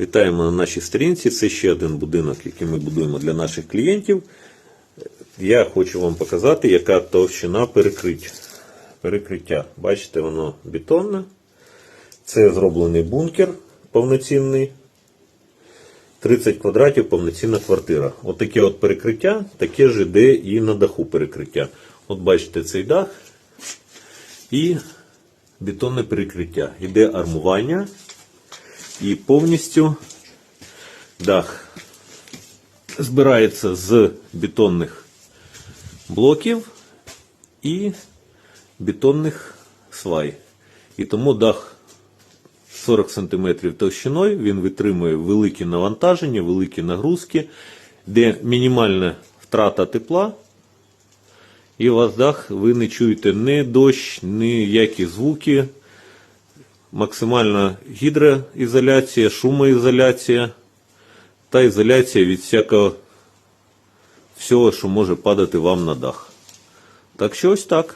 Вітаємо на нашій сторінці. Це ще один будинок, який ми будуємо для наших клієнтів. Я хочу вам показати, яка товщина перекриття. Бачите, воно бетонне. Це зроблений бункер повноцінний. 30 квадратів повноцінна квартира. От от перекриття, таке ж іде і на даху перекриття. От бачите цей дах і бетонне перекриття. Іде армування і повністю дах збирається з бетонних блоків і бетонних свай. І тому дах 40 см товщиною, він витримує великі навантаження, великі нагрузки, де мінімальна втрата тепла. І у вас дах, ви не чуєте ні дощ, ніякі звуки, максимальна гідроізоляція, шумоізоляція та ізоляція від всякого всього, що може падати вам на дах. Так що ось так.